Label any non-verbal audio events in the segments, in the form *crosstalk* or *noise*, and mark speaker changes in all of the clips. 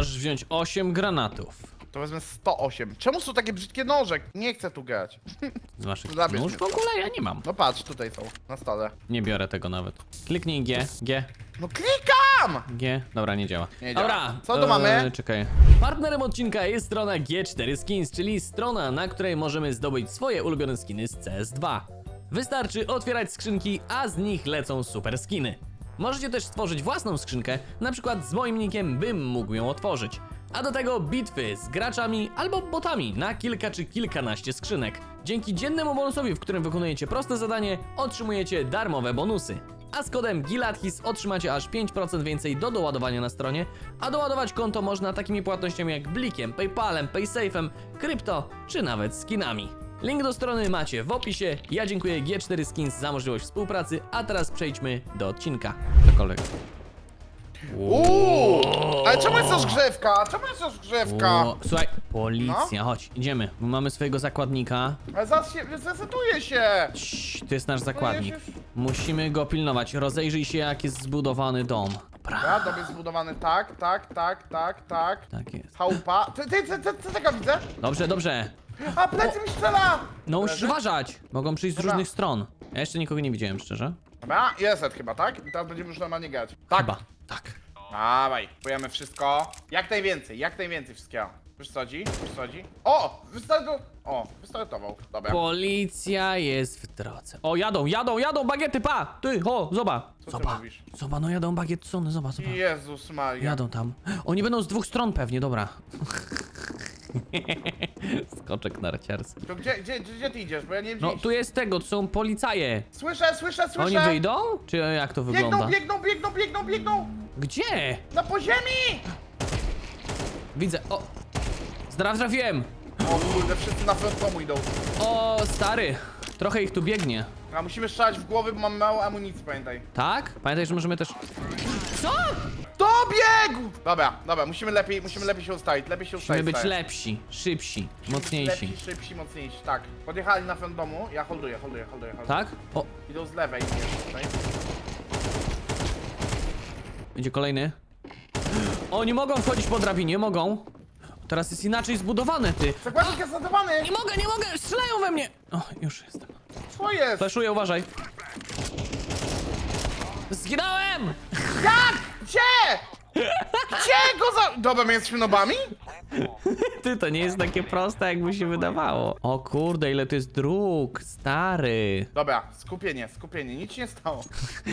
Speaker 1: możesz wziąć 8 granatów.
Speaker 2: To wezmę 108. Czemu są takie brzydkie noże? Nie chcę tu grać.
Speaker 1: Z waszych
Speaker 2: Zabierz
Speaker 1: nóż
Speaker 2: mnie
Speaker 1: w ogóle ja nie mam.
Speaker 2: No patrz, tutaj są, na stole.
Speaker 1: Nie biorę tego nawet. Kliknij G, G,
Speaker 2: No klikam!
Speaker 1: G. Dobra, nie działa.
Speaker 2: Nie działa.
Speaker 1: Dobra.
Speaker 2: Co tu mamy?
Speaker 1: Czekaj. Partnerem odcinka jest strona G4 Skins, czyli strona, na której możemy zdobyć swoje ulubione skiny z CS2. Wystarczy otwierać skrzynki, a z nich lecą super skiny. Możecie też stworzyć własną skrzynkę, na przykład z moim nickiem bym mógł ją otworzyć. A do tego bitwy z graczami albo botami na kilka czy kilkanaście skrzynek. Dzięki dziennemu bonusowi, w którym wykonujecie proste zadanie, otrzymujecie darmowe bonusy. A z kodem GILADHIS otrzymacie aż 5% więcej do doładowania na stronie, a doładować konto można takimi płatnościami jak Blikiem, Paypalem, Paysafe'em, krypto czy nawet skinami. Link do strony macie w opisie. Ja dziękuję G4 Skins za możliwość współpracy, a teraz przejdźmy do odcinka. Cokolwiek.
Speaker 2: Uuu! Ale czemu jest rozgrzewka? Czemu jest rozgrzewka?
Speaker 1: O, słuchaj, policja, chodź, idziemy. bo Mamy swojego zakładnika.
Speaker 2: Ale zaraz się, zresetuje się!
Speaker 1: Cii, to jest nasz zakładnik.
Speaker 2: się-
Speaker 1: Musimy go pilnować. Rozejrzyj się, jak jest zbudowany dom. Dobra,
Speaker 2: Ja, dom jest zbudowany tak, tak, tak, tak, tak.
Speaker 1: tak jest.
Speaker 2: Chałupa. Ty, ty, ty, ty, ty tego widzę?
Speaker 1: Dobrze, dobrze.
Speaker 2: A, plecy mi strzela!
Speaker 1: No musisz
Speaker 2: Leży?
Speaker 1: uważać. Mogą przyjść z
Speaker 2: Dobra.
Speaker 1: różnych stron. Ja jeszcze nikogo nie widziałem, szczerze.
Speaker 2: Dobra, jest chyba, tak? I teraz będziemy już normalnie grać. Tak.
Speaker 1: Chyba. Tak.
Speaker 2: Dawaj, kupujemy wszystko. Jak najwięcej, jak najwięcej wszystkiego. Co chodzi? O! Wystartował. O, wystartował. Dobra.
Speaker 1: Policja jest w drodze. O, jadą, jadą, jadą, bagiety, pa! Ty, ho, zobacz.
Speaker 2: Co ty
Speaker 1: Zobacz,
Speaker 2: mówisz?
Speaker 1: zobacz, no jadą bagiety, zobacz, zobacz.
Speaker 2: Jezus Maria.
Speaker 1: Jadą tam. Oni będą z dwóch stron pewnie, dobra. *laughs* Skoczek narciarski.
Speaker 2: To gdzie, gdzie, gdzie, gdzie ty idziesz? Bo ja nie
Speaker 1: No,
Speaker 2: wiem.
Speaker 1: tu jest tego, to są policaje.
Speaker 2: Słyszę, słyszę, słyszę!
Speaker 1: Oni wyjdą? Czy jak to wygląda?
Speaker 2: Biegną, biegną, biegną, biegną, biegną!
Speaker 1: Gdzie?
Speaker 2: Na poziemi!
Speaker 1: Widzę, o! Zdraw trafiłem!
Speaker 2: O kurde, wszyscy na frontomu idą.
Speaker 1: O, stary! Trochę ich tu biegnie.
Speaker 2: A musimy strzelać w głowy, bo mam mało amunicji, pamiętaj.
Speaker 1: Tak? Pamiętaj, że możemy też... Co?
Speaker 2: Dobiegł! Dobra, dobra, musimy lepiej, musimy lepiej się ustawić, lepiej się
Speaker 1: Musimy
Speaker 2: ustawić.
Speaker 1: być
Speaker 2: stary.
Speaker 1: lepsi, szybsi,
Speaker 2: Lepsi,
Speaker 1: mocniejsi.
Speaker 2: szybsi, mocniejsi, tak. Podjechali na front domu, ja holduję, holduję, holduję, holduję.
Speaker 1: Tak? O,
Speaker 2: Idą z lewej tutaj.
Speaker 1: będzie kolejny. O, nie mogą wchodzić po drabinie, mogą. Teraz jest inaczej zbudowane, ty.
Speaker 2: Zakładnik jest zadawany!
Speaker 1: Nie mogę, nie mogę! Strzelają we mnie! O, już jestem.
Speaker 2: Co jest?
Speaker 1: Fleszuję, uważaj. Zginąłem!
Speaker 2: Jak? Gdzie? Gdzie go za... Dobra, my jesteśmy nobami? *laughs*
Speaker 1: Ty, to nie jest takie proste, jakby się wydawało. O kurde, ile to jest dróg, stary.
Speaker 2: Dobra, skupienie, skupienie, nic się nie stało.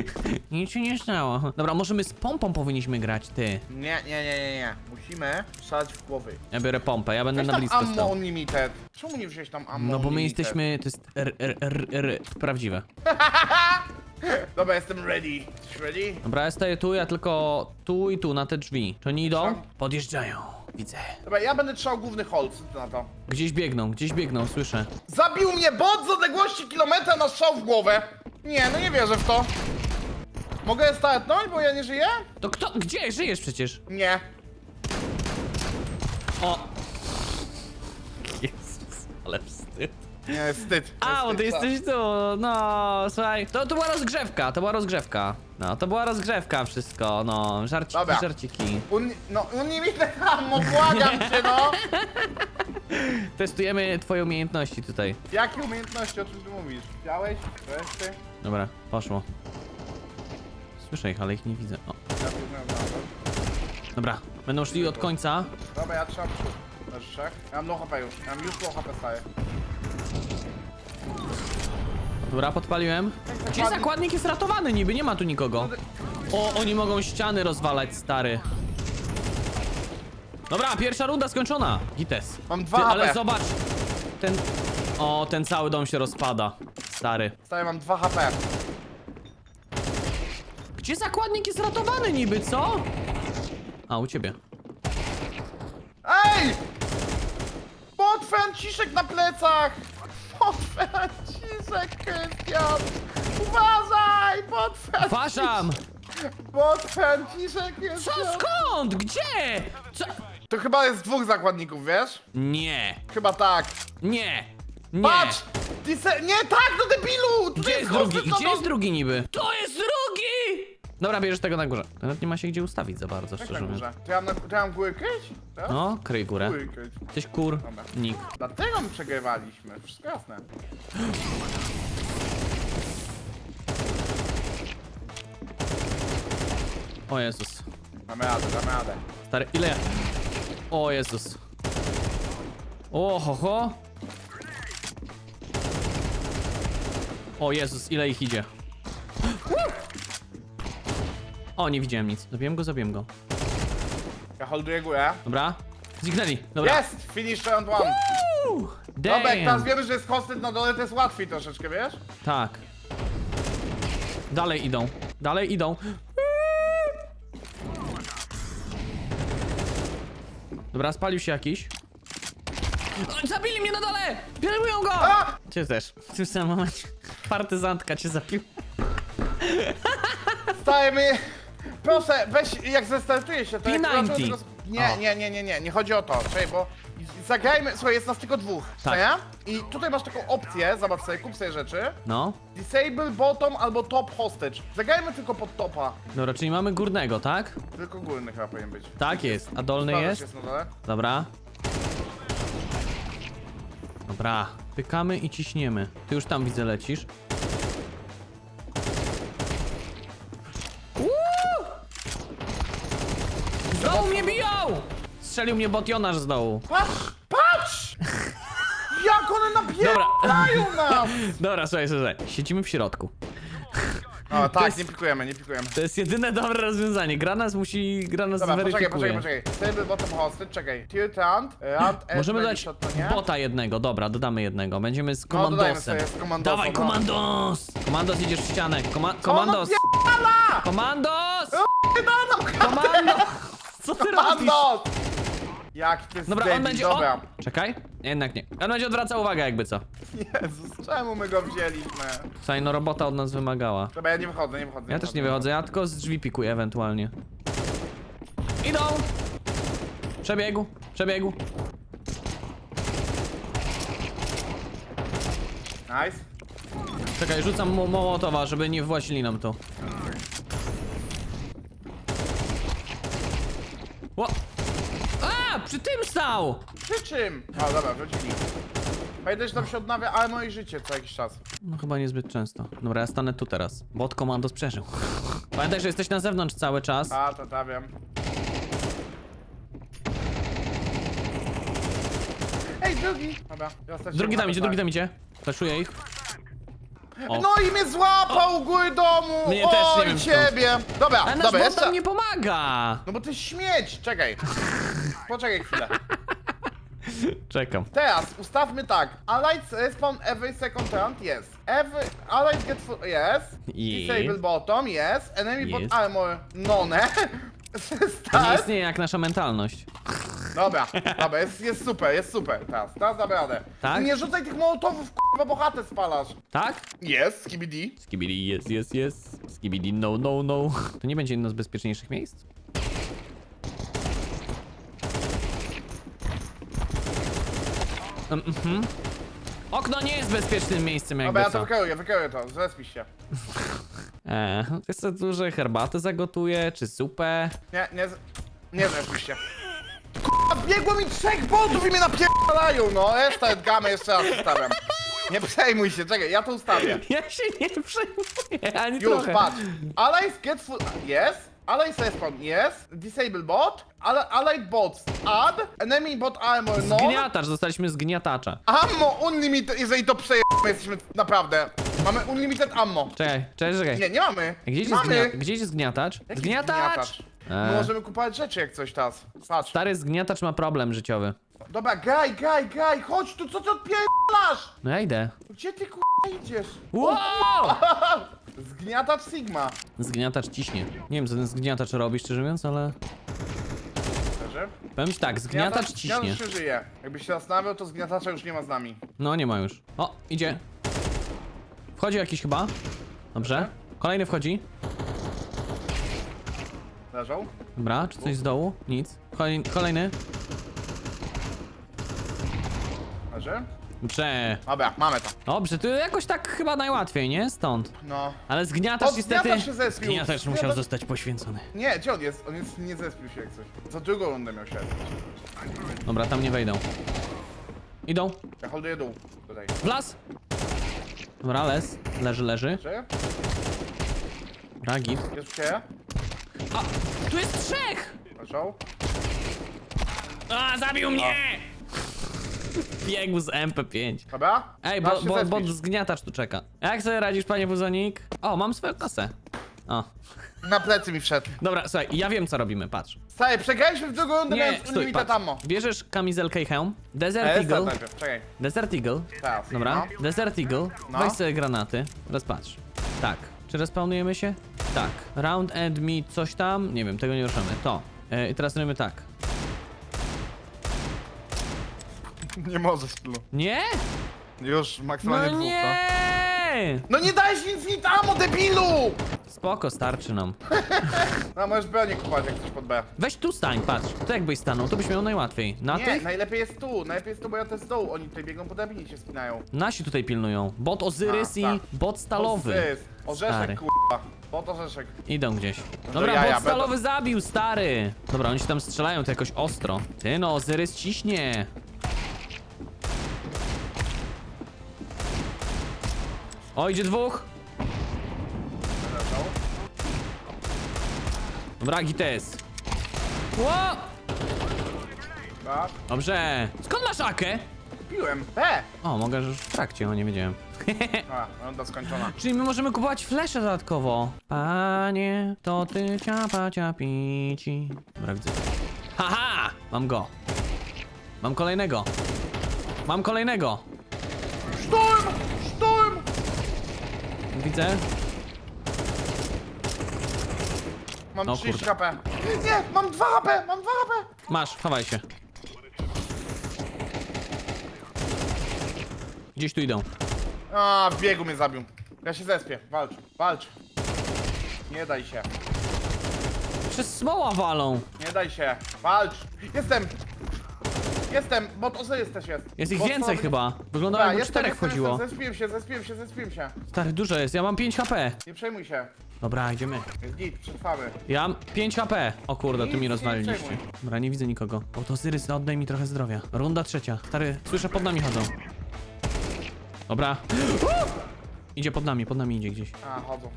Speaker 2: *laughs*
Speaker 1: Nic się nie stało. Dobra, może my z pompą powinniśmy grać, ty.
Speaker 2: Nie, nie, nie, nie, nie. Musimy strzelać w głowy.
Speaker 1: Ja biorę pompę, ja będę
Speaker 2: Weź
Speaker 1: na
Speaker 2: tam
Speaker 1: blisko
Speaker 2: ammo
Speaker 1: stał.
Speaker 2: unlimited. Czemu nie wziąłeś tam ammo
Speaker 1: No bo my
Speaker 2: unlimited?
Speaker 1: jesteśmy, to jest r, r, r, r, prawdziwe. *laughs*
Speaker 2: Dobra, jestem ready. Jesteś ready?
Speaker 1: Dobra, ja stoję tu, ja tylko tu i tu, na te drzwi. Czy oni idą? Podjeżdżają. Widzę.
Speaker 2: Dobra, ja będę trzymał główny co ty na to?
Speaker 1: Gdzieś biegną, gdzieś biegną, słyszę.
Speaker 2: Zabił mnie bot z odległości kilometra na strzał w głowę. Nie, no nie wierzę w to. Mogę startnąć, bo ja nie żyję?
Speaker 1: To kto? Gdzie? Żyjesz przecież.
Speaker 2: Nie.
Speaker 1: O! Jezus, ale wstyd.
Speaker 2: Nie, wstyd.
Speaker 1: A, ty jesteś tu, no, słuchaj. To, to była rozgrzewka, to była rozgrzewka. No, to była rozgrzewka wszystko, no, żarciki,
Speaker 2: Dobra.
Speaker 1: żarciki.
Speaker 2: Un... No, unlimited ammo, *laughs* błagam cię, no.
Speaker 1: Testujemy twoje umiejętności tutaj.
Speaker 2: Jakie umiejętności, o czym ty mówisz? Widziałeś? Wreszcie?
Speaker 1: Dobra, poszło. Słyszę ich, ale ich nie widzę. O,
Speaker 2: Ja tu nawet.
Speaker 1: dobra, będą szli od końca.
Speaker 2: Dobra, ja trzymam przód. Leży trzech. Ja mam low HP już. Ja mam już low HP staję.
Speaker 1: Dobra, podpaliłem. Gdzie zakładnik jest ratowany niby? Nie ma tu nikogo. O, oni mogą ściany rozwalać, stary. Dobra, pierwsza runda skończona. Gites.
Speaker 2: Mam dwa
Speaker 1: Ty,
Speaker 2: HP.
Speaker 1: ale zobacz. Ten... O, ten cały dom się rozpada. Stary.
Speaker 2: Staję, mam 2 HP.
Speaker 1: Gdzie zakładnik jest ratowany niby, co? A, u ciebie.
Speaker 2: Ej! Bot Franciszek na plecach! Bot Franciszek, Krystian! Uważaj! Bot Franciszek!
Speaker 1: Uważam!
Speaker 2: Franciszek jest...
Speaker 1: Co, skąd? Gdzie? Co?
Speaker 2: To chyba jest dwóch zakładników, wiesz?
Speaker 1: Nie,
Speaker 2: Chyba tak.
Speaker 1: nie, nie.
Speaker 2: Patrz! Ty se... Nie, tak, no debilu! Tutaj
Speaker 1: Gdzie jest drugi? Gdzie
Speaker 2: to-
Speaker 1: jest drugi niby? To jest drugi! Dobra, bierzesz tego na górze. Nawet nie ma się gdzie ustawić za bardzo,
Speaker 2: Jak
Speaker 1: szczerze
Speaker 2: na
Speaker 1: mówiąc.
Speaker 2: górze? To ja mam, na, to ja mam górę kryć? Tak?
Speaker 1: No, kryj górę.
Speaker 2: Kryć.
Speaker 1: Jesteś kur,
Speaker 2: Dobra.
Speaker 1: nick.
Speaker 2: Dlatego my przegrywaliśmy, wszystko jasne.
Speaker 1: O Jezus.
Speaker 2: Damy radę, damy radę.
Speaker 1: Stary, ile ja... O Jezus. O, ho, ho. O Jezus, ile ich idzie. O, nie widziałem nic. Zabiłem go, zabiłem go.
Speaker 2: Ja holduję górę.
Speaker 1: Dobra. Zniknęli. Dobra.
Speaker 2: Jest! Finish round one.
Speaker 1: Uuu,
Speaker 2: Dobra, jak teraz
Speaker 1: Damn.
Speaker 2: wiemy, że jest kostet na dole, to jest łatwiej troszeczkę, wiesz?
Speaker 1: Tak. Dalej idą. Dalej idą. Dobra, spalił się jakiś. O, zabili mnie na dole! Pielęgnują go!
Speaker 2: A!
Speaker 1: Cię też. W tym samym momencie. Partyzantka cię zabił.
Speaker 2: Stajemy. Proszę, weź, jak zestartuje się, to jak
Speaker 1: P90.
Speaker 2: zobaczymy tego- Nie, nie, nie, nie, nie, nie chodzi o to, czekaj, bo zagrajmy, słuchaj, jest nas tylko dwóch, co
Speaker 1: Tak.
Speaker 2: nie? I tutaj masz taką opcję, zobacz sobie, kup sobie rzeczy.
Speaker 1: No.
Speaker 2: Disable bottom albo top hostage. Zagrajmy tylko pod topa.
Speaker 1: Dobra, czyli mamy górnego, tak?
Speaker 2: Tylko górny chyba powinien być.
Speaker 1: Tak jest. A dolny jest
Speaker 2: na dole.
Speaker 1: Dobra. Dobra. Pykamy i ciśniemy. Ty już tam widzę lecisz. Strzelił mnie botionarz z dołu.
Speaker 2: Patrz, patrz! Jak one
Speaker 1: Dobra.
Speaker 2: napierają nas! *laughs*
Speaker 1: Dobra, słuchaj, słuchaj. Siedzimy w środku. *laughs*
Speaker 2: O, tak,
Speaker 1: jest-
Speaker 2: nie pikujemy, nie pikujemy.
Speaker 1: To jest jedyne dobre rozwiązanie. Gra nas musi... Gra nas
Speaker 2: Dobra, poczekaj, poczekaj, poczekaj. Bottom hostage, czekaj. Tilt round, round S
Speaker 1: Możemy
Speaker 2: będzie
Speaker 1: dać
Speaker 2: shot, to nie?
Speaker 1: bota jednego, dobra, dodamy jednego. Będziemy z
Speaker 2: No, dodajmy
Speaker 1: komandosem.
Speaker 2: sobie z komandosem,
Speaker 1: Dawaj,
Speaker 2: no.
Speaker 1: komandos! Komandos, idziesz w ścianę. Koma komandos!
Speaker 2: pierdala!
Speaker 1: Komandos!
Speaker 2: Pierdala nam
Speaker 1: Komandos! Co ty robisz?
Speaker 2: Komando! Jak ty
Speaker 1: Dobra, on będzie...
Speaker 2: dobra.
Speaker 1: On... Czekaj, jednak nie. On będzie odwracał uwagę jakby co.
Speaker 2: Jezus, czemu my go wzięliśmy?
Speaker 1: Słuchaj, no robota od nas wymagała.
Speaker 2: Dobra, ja nie wychodzę, nie wychodzę.
Speaker 1: Ja też nie wychodzę, ja tylko z drzwi pikuję ewentualnie. Idą! Przebiegu, przebiegu.
Speaker 2: Nice.
Speaker 1: Czekaj, rzucam mu mołotowa, żeby nie włazili nam tu. Ło! A! Przy tym stał!
Speaker 2: Przy czym? A, dobra, wrócili. Pamiętaj, że tam się odnawia ale moje życie co jakiś czas.
Speaker 1: No chyba niezbyt często. Dobra, ja stanę tu teraz. Bot komandos przeżył. *laughs* Pamiętaj, że jesteś na zewnątrz cały czas.
Speaker 2: A, to ta wiem. Ej, drugi! Dobra, ja straciłem
Speaker 1: Drugi tam idzie,
Speaker 2: tak.
Speaker 1: drugi tam idzie. Flaszuję ich. O.
Speaker 2: No i mnie złapał u góry domu!
Speaker 1: Mnie też, nie
Speaker 2: Oj,
Speaker 1: wiem skąd.
Speaker 2: ciebie! Dobra,
Speaker 1: nasz
Speaker 2: dobra,
Speaker 1: bot
Speaker 2: jeszcze...
Speaker 1: nam nie pomaga!
Speaker 2: No bo ty śmieć! Czekaj. *laughs* Poczekaj chwilę. *laughs*
Speaker 1: Czekam.
Speaker 2: Teraz ustawmy tak. Allied respawn every second round, yes. Every allied get full, yes. Disable bottom, yes. Enemy
Speaker 1: Yes.
Speaker 2: bot armor, none. *laughs*
Speaker 1: To nie
Speaker 2: Start.
Speaker 1: istnieje jak nasza mentalność.
Speaker 2: Dobra, dobra, jest, jest super, jest super. Teraz, teraz damy radę.
Speaker 1: Tak?
Speaker 2: Nie rzucaj tych mołotowów, k***a, bo chatę spalasz.
Speaker 1: Tak?
Speaker 2: Jest, skibidi.
Speaker 1: Skibidi, yes, yes, yes. Skibidi, no, no, no. To nie będzie jedno z bezpieczniejszych miejsc? Um, mhm. Okno nie jest bezpiecznym miejscem jakby
Speaker 2: Dobra, ja to
Speaker 1: co.
Speaker 2: wykieruję to, zrespisz się. *laughs*
Speaker 1: Jest to duże herbatę zagotuję, czy zupę?
Speaker 2: Nie, nie, z- nie zrespisz się. K***a, biegło mi trzech botów i mnie napierdalają, no. Restart gamy jeszcze raz ustawiam. Nie przejmuj się, czekaj, ja to ustawię. *laughs*
Speaker 1: Ja się nie przejmuję, ani
Speaker 2: Już,
Speaker 1: trochę.
Speaker 2: patrz. Allies get full... Yes. Allies respawn, yes. Disable bot. All, allied bots add. Enemy bot armor, no.
Speaker 1: Zgniatacz, zostaliśmy zgniatacza.
Speaker 2: Ammo unlimited, jeżeli to przejemy, jesteśmy naprawdę. Mamy unlimited ammo.
Speaker 1: Czekaj, czekaj, czekaj.
Speaker 2: Nie, nie mamy.
Speaker 1: Gdzie jest,
Speaker 2: mamy.
Speaker 1: zgnia... Gdzie jest zgniatacz?
Speaker 2: Jaki
Speaker 1: Zgniatacz!
Speaker 2: My
Speaker 1: Eee.
Speaker 2: możemy kupować rzeczy jak coś teraz. Patrz.
Speaker 1: Stary zgniatacz ma problem życiowy.
Speaker 2: Dobra, gaj, gaj, gaj, chodź tu, co ty odpierdalasz?
Speaker 1: No ja idę.
Speaker 2: Gdzie ty k***a idziesz?
Speaker 1: Wow! *laughs*
Speaker 2: Zgniatacz Sigma.
Speaker 1: Zgniatacz ciśnie. Nie wiem, co ten zgniatacz robi, szczerze mówiąc, ale...
Speaker 2: Szczerze?
Speaker 1: Powiem ci tak, zgniatacz ciśnie.
Speaker 2: Zgniatacz się żyje. Jakbyś się zastanawiał, to zgniatacza już nie ma z nami.
Speaker 1: No, nie ma już. O, idzie. Wchodzi jakiś chyba. Dobrze. Kolejny wchodzi.
Speaker 2: Leżą?
Speaker 1: Dobra, czy coś z dołu? Nic. Kolej- Kolejny.
Speaker 2: Leży?
Speaker 1: Cze.
Speaker 2: Dobra, mamy to.
Speaker 1: Dobrze, to jakoś tak chyba najłatwiej, nie? Stąd.
Speaker 2: No.
Speaker 1: Ale zgniatasz
Speaker 2: O,
Speaker 1: niestety...
Speaker 2: zgniatasz się zespił.
Speaker 1: Musiał zostać poświęcony.
Speaker 2: Nie, gdzie on jest? On jest nie zespił się jak coś. Za drugą rundę miał się.
Speaker 1: Dobra, tam nie wejdą. Idą.
Speaker 2: Ja holduję dół. Tutaj.
Speaker 1: W las. Dobra, les. Leży, leży.
Speaker 2: Czy?
Speaker 1: Ragit.
Speaker 2: Jest?
Speaker 1: A, tu jest trzech!
Speaker 2: Leżał?
Speaker 1: A, zabił mnie! Biegł z MP5.
Speaker 2: Dobra?
Speaker 1: Ej,
Speaker 2: Masz
Speaker 1: bo,
Speaker 2: się
Speaker 1: bo, bo
Speaker 2: zespić.
Speaker 1: zgniatacz tu czeka. Jak sobie radzisz, panie Buzonik? O, mam swoją kasę. O.
Speaker 2: Na plecy mi wszedł.
Speaker 1: Dobra, słuchaj, ja wiem co robimy, patrz.
Speaker 2: Stary, przegraliśmy w drugą rundę,
Speaker 1: Nie,
Speaker 2: miałem
Speaker 1: stój,
Speaker 2: unlimited
Speaker 1: patrz.
Speaker 2: ammo.
Speaker 1: Bierzesz kamizelkę i hełm. Desert Eagle.
Speaker 2: najpierw, czekaj.
Speaker 1: Desert Eagle.
Speaker 2: Teraz.
Speaker 1: Dobra,
Speaker 2: No.
Speaker 1: Desert Eagle.
Speaker 2: No.
Speaker 1: Weź sobie granaty. Teraz patrz. Tak. Czy respawnujemy się? Tak. Round and me coś tam. Nie wiem, tego nie ruszamy. To. E, I teraz robimy tak. *laughs*
Speaker 2: Nie możesz, tylu.
Speaker 1: Nie?
Speaker 2: Już
Speaker 1: No
Speaker 2: maksymalnie dwóch,
Speaker 1: nie!
Speaker 2: No nie dajesz nic nic ammo, debilu!
Speaker 1: Spoko, starczy nam. *laughs*
Speaker 2: No możesz bronię kupować jak chcesz pod B.
Speaker 1: Weź tu stań, patrz. To jakbyś stanął, to byś miał najłatwiej. Na
Speaker 2: Nie,
Speaker 1: tych?
Speaker 2: najlepiej jest tu, najlepiej jest tu, bo ja jest z dołu. Oni tutaj biegną po drabinie i się spinają.
Speaker 1: Nasi tutaj pilnują. Bot Ozyrys
Speaker 2: A,
Speaker 1: i
Speaker 2: tak.
Speaker 1: bot stalowy. Stary.
Speaker 2: orzeszek, kurwa. Bot orzeszek.
Speaker 1: Idą gdzieś. Dobra,
Speaker 2: jaja,
Speaker 1: bot stalowy zabił, stary. Dobra, oni się tam strzelają to jakoś ostro. Ty no, Ozyrys ciśnie. O, idzie dwóch. Dobra, gites. Ło!
Speaker 2: Tak.
Speaker 1: Dobrze. Skąd masz akę?
Speaker 2: Piłem. B!
Speaker 1: O, mogę już w trakcie, o nie wiedziałem. *laughs*
Speaker 2: A, runda skończona.
Speaker 1: Czyli my możemy kupować flesze dodatkowo. Panie, to ty ciapa ciapici. Dobra, widzę. Haha! Mam go. Mam kolejnego. Mam kolejnego.
Speaker 2: Sztorm!
Speaker 1: Widzę.
Speaker 2: Mam
Speaker 1: No
Speaker 2: 30
Speaker 1: kurde.
Speaker 2: HP. Nie, mam 2 HP, mam 2 HP!
Speaker 1: Masz, chowaj się. Gdzieś tu idą.
Speaker 2: A, w biegu mnie zabił. Ja się zespię, walcz, walcz. Nie daj się,
Speaker 1: Przez smoła walą.
Speaker 2: nie daj się, walcz. Jestem! Jestem, bo to jest też jest.
Speaker 1: Jest ich
Speaker 2: Bot
Speaker 1: więcej
Speaker 2: stanowi-
Speaker 1: chyba. Wyglądało
Speaker 2: Dobra,
Speaker 1: jakby
Speaker 2: jestem,
Speaker 1: czterech
Speaker 2: jestem,
Speaker 1: wchodziło.
Speaker 2: Jestem, zespiłem się, zespiłem się, zespiłem się.
Speaker 1: Stary, dużo jest. Ja mam 5 HP.
Speaker 2: Nie przejmuj się.
Speaker 1: Dobra, idziemy.
Speaker 2: Jest git, przetrwamy.
Speaker 1: Ja mam 5 HP. O kurde, tu
Speaker 2: Nic
Speaker 1: mi
Speaker 2: nie
Speaker 1: rozwaliliście.
Speaker 2: przejmuj.
Speaker 1: Dobra, nie widzę nikogo. O, to Zyrys, oddaj mi trochę zdrowia. Runda trzecia. Stary, słyszę, pod nami chodzą. Dobra. *gasps* Idzie pod nami, pod nami idzie gdzieś.
Speaker 2: A, chodzą.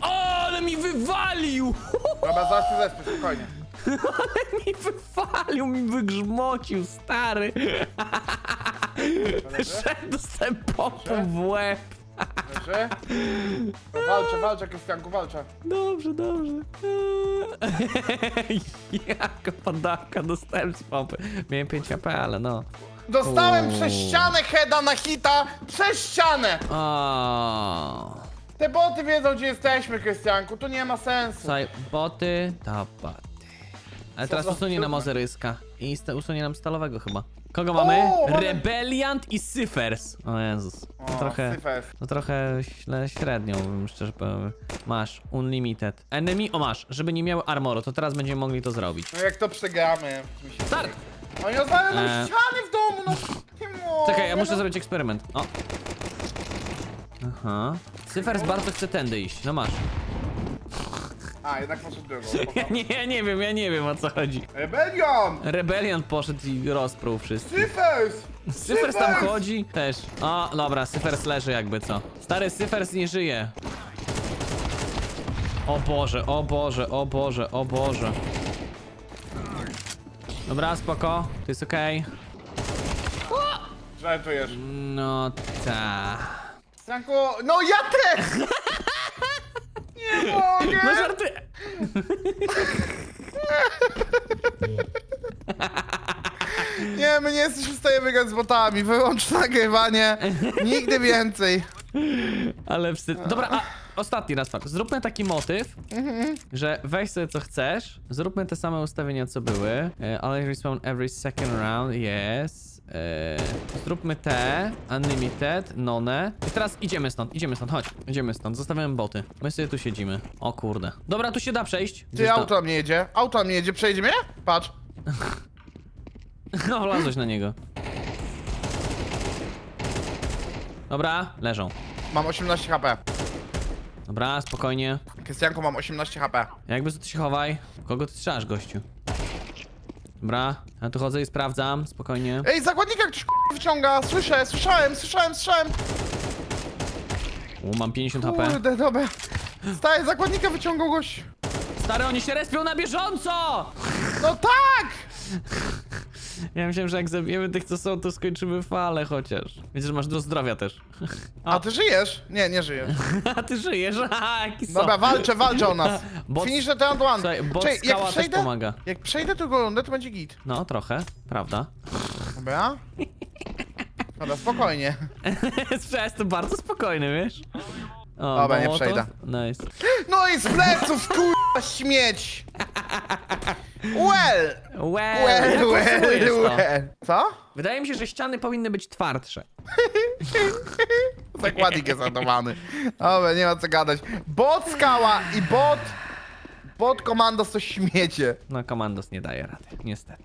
Speaker 1: O, ale mi wywalił!
Speaker 2: Dobra, zaraz się zespię, spokojnie.
Speaker 1: Ale mi wywalił, mi wygrzmocił, stary. Szedł dostałem popą w łeb.
Speaker 2: Leży? No, walczę, walczę, Krystianku, walczę.
Speaker 1: Dobrze, dobrze. *laughs* Jaka padaka dostałem z pompy. Miałem 5 HP, ale no.
Speaker 2: Dostałem
Speaker 1: Uuu.
Speaker 2: przez ścianę heada na hita, przez ścianę!
Speaker 1: O.
Speaker 2: Te boty wiedzą, gdzie jesteśmy, Krystianku, to nie ma sensu.
Speaker 1: Słuchaj, boty boty. Ale teraz usunie nam. Ozeryska. I sta- usunie nam stalowego chyba. Kogo mamy?
Speaker 2: O, mamy-
Speaker 1: Rebeliant i Cyphers. O Jezus. To
Speaker 2: O,
Speaker 1: trochę,
Speaker 2: syfes.
Speaker 1: to trochę źle, średnio, bym szczerze powiedział. Masz, unlimited. Enemy, o masz, żeby nie miały armoru, to teraz będziemy mogli to zrobić.
Speaker 2: No jak to przegramy? mi się
Speaker 1: Start!
Speaker 2: wydaje. Oni rozwalają nam
Speaker 1: E.
Speaker 2: ściany w domu, no mogę. *laughs*
Speaker 1: Czekaj, ja muszę
Speaker 2: no.
Speaker 1: zrobić eksperyment. O. Aha. Cyphers bardzo chce tędy iść, no masz.
Speaker 2: A, jednak poszedł drugą. *laughs*
Speaker 1: Ja nie, ja nie wiem, ja nie wiem o co chodzi.
Speaker 2: Rebelion!
Speaker 1: Rebeliant poszedł i rozpruł wszystko.
Speaker 2: Syfes!
Speaker 1: Cyfers tam chodzi? Też. O, dobra, Cyfers leży jakby co. Stary Cyfers nie żyje. O Boże, o Boże, o Boże, o Boże. Dobra, spoko, to jest okej.
Speaker 2: Żartujesz.
Speaker 1: No ta.
Speaker 2: Krystianku, no ja też! *laughs* mogę!
Speaker 1: No żarty.
Speaker 2: Nie, my nie jesteśmy w stanie wygrać z botami. Wyłącz nagrywanie. Nigdy więcej.
Speaker 1: Ale wstyd. Dobra, a ostatni raz fakt. Zróbmy taki motyw, że weź sobie co chcesz, zróbmy te same ustawienia co były. E, Ale respawn every second round, yes. E, zróbmy te, unlimited, none. I teraz idziemy stąd, idziemy stąd, chodź. Idziemy stąd, zostawiamy boty. My sobie tu siedzimy. O kurde. Dobra, tu się da przejść.
Speaker 2: Ty,
Speaker 1: Gdzieś tam-
Speaker 2: auto mnie jedzie. Auto mnie jedzie, przejdzie mnie? Patrz. *laughs*
Speaker 1: No, wlazłeś na niego. Dobra, leżą.
Speaker 2: Mam 18 HP.
Speaker 1: Dobra, spokojnie.
Speaker 2: Krystianko, mam 18 HP.
Speaker 1: Jakby co ty się chowaj. Kogo ty strzelasz, gościu? Dobra, ja tu chodzę i sprawdzam, spokojnie.
Speaker 2: Ej, zakładnika ktoś k***a, wyciąga. Słyszę, słyszałem, słyszałem, słyszałem.
Speaker 1: U, mam 50 HP.
Speaker 2: Kurde, dobra. Staję, zakładnika wyciągał gość.
Speaker 1: Stary, oni się respią na bieżąco!
Speaker 2: No tak!
Speaker 1: Ja myślałem, że jak zabijemy tych, co są, to skończymy falę chociaż. Widzę, że masz do zdrowia też.
Speaker 2: A ty żyjesz? Nie, nie żyjesz. *laughs*
Speaker 1: A ty żyjesz? *laughs* Haha, jaki są.
Speaker 2: Dobra, walczę, walczę o nas. *laughs*
Speaker 1: Bot-
Speaker 2: Finish the round one.
Speaker 1: Słuchaj, bot
Speaker 2: Czekaj,
Speaker 1: skała też
Speaker 2: przejdę,
Speaker 1: pomaga.
Speaker 2: jak przejdę drugą rundę, to będzie git.
Speaker 1: No, trochę, prawda.
Speaker 2: Dobra? Dobra, spokojnie.
Speaker 1: Jestem bardzo spokojny, wiesz? O,
Speaker 2: Dobra, nie
Speaker 1: Mołotow?
Speaker 2: przejdę.
Speaker 1: Nice.
Speaker 2: No i z pleców, kurwa, śmieć! Well!
Speaker 1: Well,
Speaker 2: Well,
Speaker 1: jak podsumujesz
Speaker 2: well,
Speaker 1: to?
Speaker 2: well. Co?
Speaker 1: Wydaje mi się, że ściany powinny być twardsze. *laughs*
Speaker 2: Zakładnik jest zadowolony. Dobra, nie ma co gadać. Bot skała i bot... Bot komandos to śmiecie.
Speaker 1: No, komandos nie daje rady, niestety.